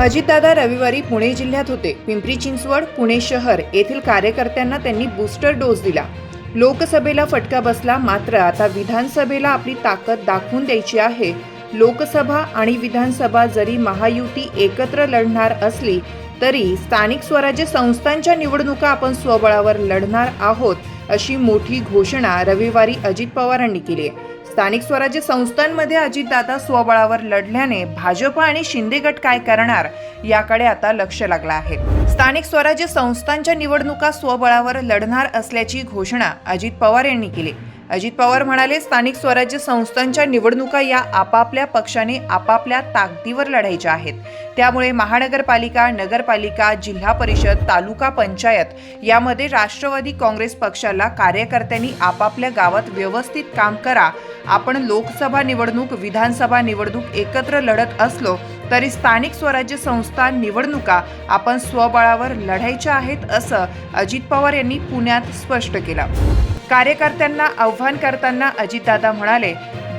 अजितदादा रविवारी पुणे जिल्ह्यात होते. पिंपरी चिंचवड पुणे शहर येथील कार्यकर्त्यांना त्यांनी बूस्टर डोस दिला. लोकसभेला फटका बसला मात्र आता विधानसभेला आपली ताकद दाखवून द्यायची आहे. लोकसभा आणि विधानसभा जरी महायुती एकत्र लढणार असली तरी स्थानिक स्वराज्य संस्थांच्या निवडणुका आपण स्वबळावर लढणार आहोत अशी मोठी घोषणा रविवारी अजित पवारांनी केली आहे. स्थानिक स्वराज्य संस्थांमध्ये अजितदादा स्वबळावर लढल्याने भाजप आणि शिंदे गट काय करणार याकडे आता लक्ष लागलं आहे. स्थानिक स्वराज्य संस्थांच्या निवडणुका स्वबळावर लढणार असल्याची घोषणा अजित पवार यांनी केली. अजित पवार म्हणाले स्थानिक स्वराज्य संस्थांच्या निवडणुका या आपापल्या पक्षाने आपापल्या ताकदीवर लढायच्या आहेत. त्यामुळे महानगरपालिका नगरपालिका जिल्हा परिषद तालुका पंचायत यामध्ये राष्ट्रवादी काँग्रेस पक्षाला कार्यकर्त्यांनी आपापल्या गावात व्यवस्थित काम करा आपण लोकसभा निवडणूक विधानसभा निवडणूक एकत्र लढत असलो तरी स्थानिक स्वराज्य संस्था निवडणुका आपण स्वबळावर लढायच्या आहेत असं अजित पवार यांनी पुण्यात स्पष्ट केलं. कार्यकर्त्यांना आव्हान करताना अजितदादा म्हणाले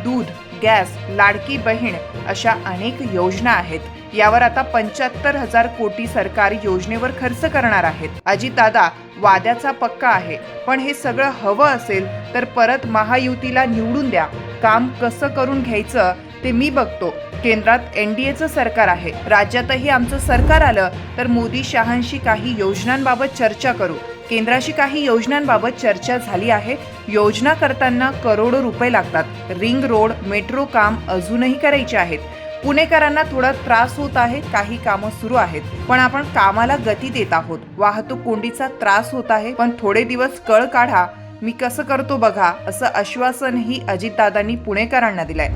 दूध गॅस लाडकी बहीण अशा अनेक योजना आहेत. यावर आता पंच्याहत्तर हजार कोटी सरकार योजनेवर खर्च करणार आहेत. अजितदादा वाद्याचा पक्का आहे. पण हे सगळं हवं असेल तर परत महायुतीला निवडून द्या. काम कसं करून घ्यायचं ते मी बघतो. केंद्रात एनडीएचं सरकार आहे. राज्यातही आमचं सरकार आलं तर मोदी शहांशी काही योजनांबाबत चर्चा करू. केंद्राशी काही योजनांबाबत चर्चा झाली आहे. योजना करताना करोडो रुपये लागतात. रिंग रोड मेट्रो काम अजूनही करायचे आहेत. पुणेकरांना थोडा त्रास होत आहे. काही कामं सुरू आहेत. पण आपण कामाला गती देत आहोत. वाहतूक कोंडीचा त्रास होत आहे. पण थोडे दिवस कळ काढा. मी कसं करतो बघा असं आश्वासनही अजितदादांनी पुणेकरांना दिलंय.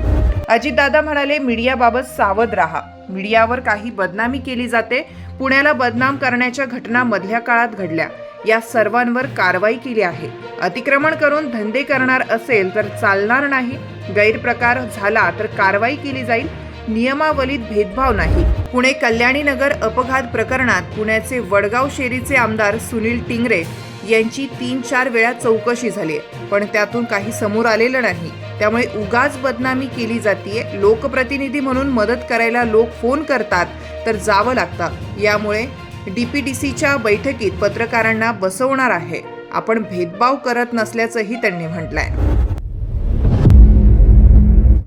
अजितदादा म्हणाले मीडियाबाबत सावध राहा. मीडियावर काही बदनामी केली जाते पुण्याला बदनाम करण्याच्या घटना मधल्या काळात घडल्या. या सर्वांवर कारवाई केली आहे. अतिक्रमण करून धंदे करणार असेल तर चालणार नाही. गैरप्रकार झाला तर कारवाई केली जाईल. नियमावलीत भेदभाव नाही. पुणे कल्याणी नगर अपघात प्रकरणात पुण्याचे वडगाव शेरीचे आमदार सुनील टिंगरे यांची तीन चार वेळा चौकशी झाली आहे पण त्यातून काही समोर आलेलं नाही. त्यामुळे उगाच बदनामी केली जाते लोकप्रतिनिधी म्हणून मदत करायला लोक फोन करतात तर जावं लागतं. यामुळे डीपीडीसीच्या बैठकीत पत्रकारांना बसवणार आहे. आपण भेदभाव करत नसल्याचंही त्यांनी म्हटलंय.